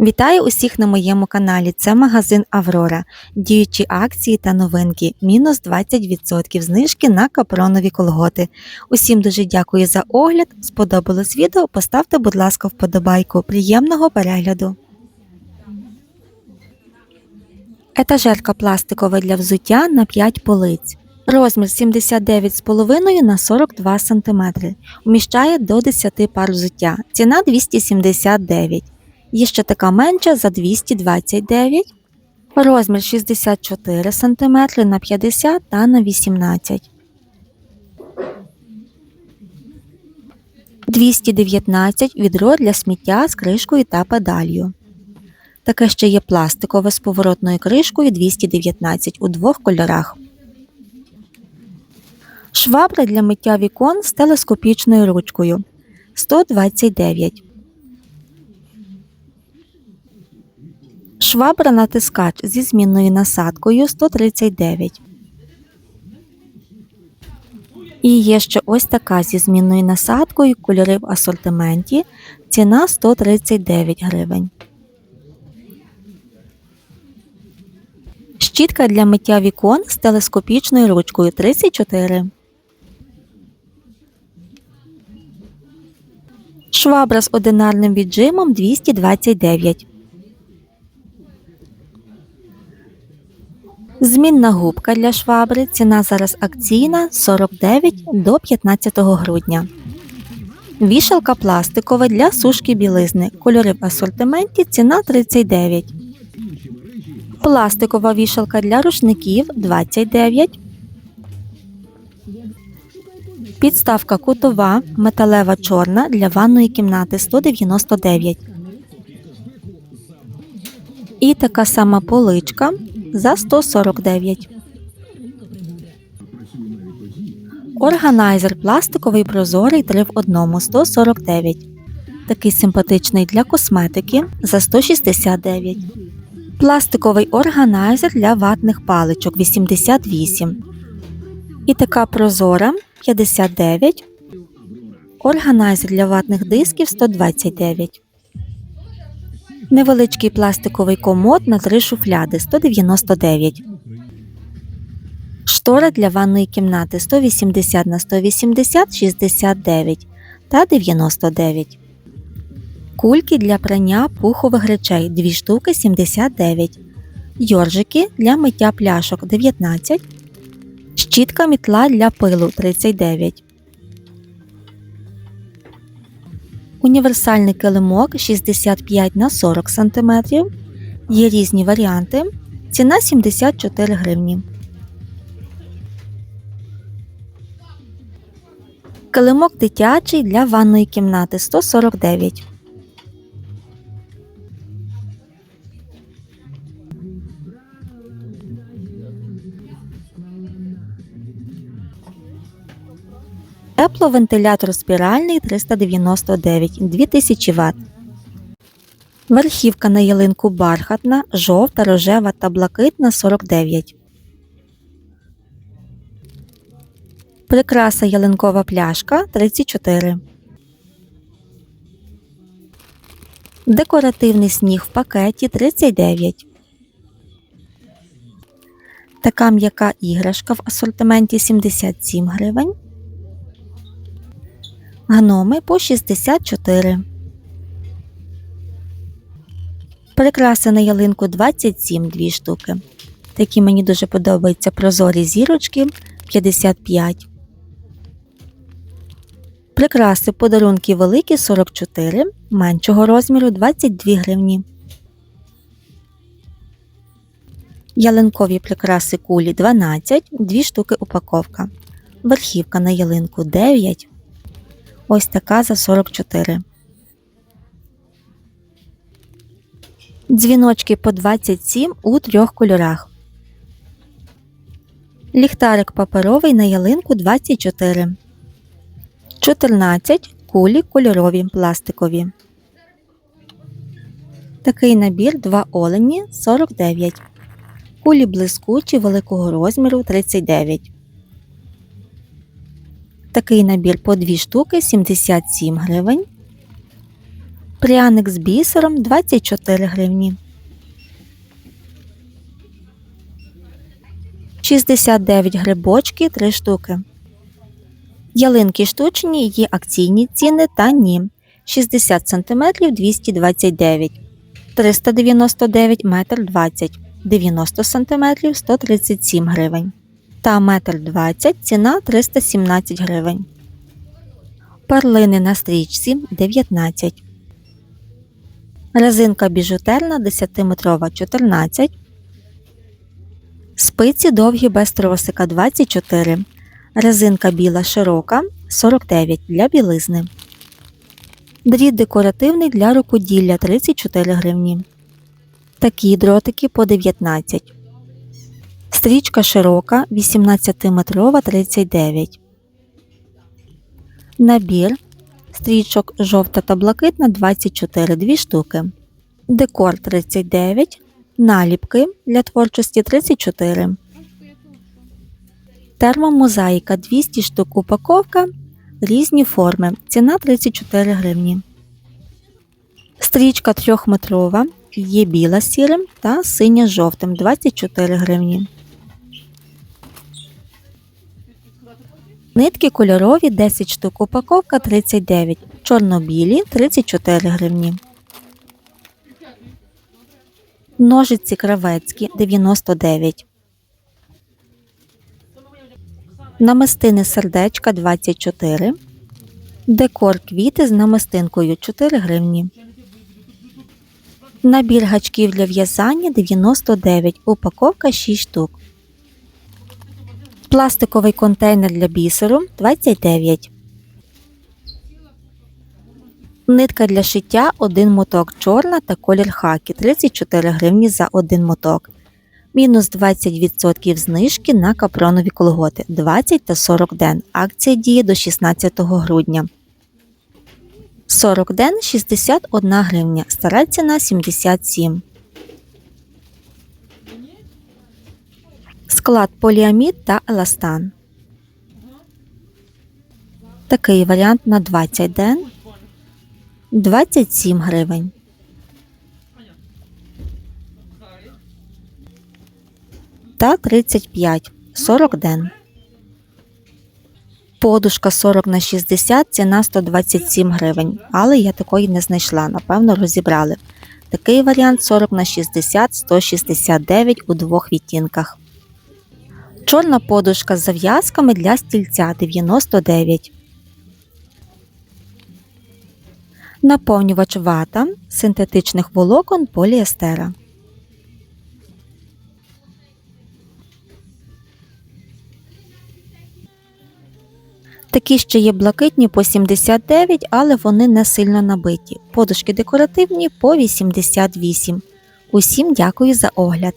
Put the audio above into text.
Вітаю усіх на моєму каналі. Це магазин Аврора. Діючі акції та новинки. Мінус 20% знижки на капронові колготи. Усім дуже дякую за огляд. Сподобалось відео? Поставте, будь ласка, вподобайку. Приємного перегляду. Етажерка пластикова для взуття на 5 полиць. Розмір 79,5 на 42 см. Вміщає до 10 пар взуття. Ціна 279 Є ще така менша за 229 Розмір 64 см на 50 та на 18 219 відро для сміття з кришкою та педалью. Таке ще є пластикове з поворотною кришкою 219 у двох кольорах. Швабра для миття вікон з телескопічною ручкою 129. Швабра натискач зі змінною насадкою 139. І є ще ось така зі змінною насадкою, кольори в асортименті. Ціна 139 гривень. Щітка для миття вікон з телескопічною ручкою 34. Швабра з одинарним віджимом 229. Змінна губка для швабри. Ціна зараз акційна 49 до 15 грудня. Вішалка пластикова для сушки білизни. Кольори в асортименті ціна 39. Пластикова вішалка для рушників 29. Підставка кутова металева чорна для ванної кімнати 199. І така сама поличка за 149. Органайзер пластиковий прозорий 3 в 1 149. Такий симпатичний для косметики за 169. Пластиковий органайзер для ватних паличок 88. І така прозора 59. Органайзер для ватних дисків 129. Невеличкий пластиковий комод на три шуфляди 199. Штора для ванної кімнати 180 на 180 69 та 99. Кульки для прання пухових речей 2 штуки 79. Йоржики для миття пляшок 19. Щітка мітла для пилу 39. Універсальний килимок 65 на 40 см. Є різні варіанти. Ціна 74 гривні. Килимок дитячий для ванної кімнати 149. Тепловентилятор спіральний 399 2000 Вт. Верхівка на ялинку бархатна, жовта, рожева та блакитна 49. Прикраса ялинкова пляшка 34. Декоративний сніг в пакеті 39. Така м'яка іграшка в асортименті 77 гривень. Гноми по 64. Прикраси на ялинку 27 дві штуки. Такі мені дуже подобаються прозорі зірочки 55. Прикраси подарунки великі 44, меншого розміру 22 гривні. Ялинкові прикраси кулі 12, 2 штуки упаковка. Верхівка на ялинку 9. Ось така за 44. Дзвіночки по 27 у трьох кольорах. Ліхтарик паперовий на ялинку 24. 14 кулі кольорові пластикові. Такий набір 2 олені 49. Кулі блискучі великого розміру 39. Такий набір по 2 штуки 77 гривень. Пряник з бісером 24 гривні. 69 грибочки 3 штуки. Ялинки штучні є акційні ціни та ні. 60 см 229 399 метр 20 90 см 137 гривень та метр 20 ціна 317 гривень. Перлини на стрічці 19 Резинка біжутерна 10-метрова 14 Спиці довгі без тросика 24 Резинка біла широка 49 для білизни. Дріт декоративний для рукоділля 34 гривні. Такі дротики по 19. Стрічка широка 18-метрова 39. Набір стрічок жовта та блакитна 24 2 штуки. Декор 39. Наліпки для творчості 34. Термомозаїка 200 штук упаковка. Різні форми. Ціна 34 гривні. Стрічка 3-метрова. Є біла сірим та синя жовтим 24 гривні. Нитки кольорові 10 штук упаковка 39. Чорно-білі 34 гривні. Ножиці кравецькі 99. Намистини сердечка 24. Декор квіти з намистинкою 4 гривні. Набір гачків для в'язання 99. Упаковка 6 штук. Пластиковий контейнер для бісеру 29. Нитка для шиття 1 моток чорна та колір хакі 34 гривні за 1 моток. Мінус 20% знижки на капронові колготи 20 та 40 ден. Акція діє до 16 грудня. 40 ден 61 гривня. Стара ціна 77. Склад поліамід та еластан. Такий варіант на 20 ден 27 гривень. Та 35 40 ден. Подушка 40 на 60, ціна 127 гривень, але я такої не знайшла, напевно, розібрали. Такий варіант 40 на 60 169 у двох відтінках. Чорна подушка з зав'язками для стільця 99. Наповнювач вата синтетичних волокон поліестера. Такі ще є блакитні по 79, але вони не сильно набиті. Подушки декоративні по 88. Усім дякую за огляд.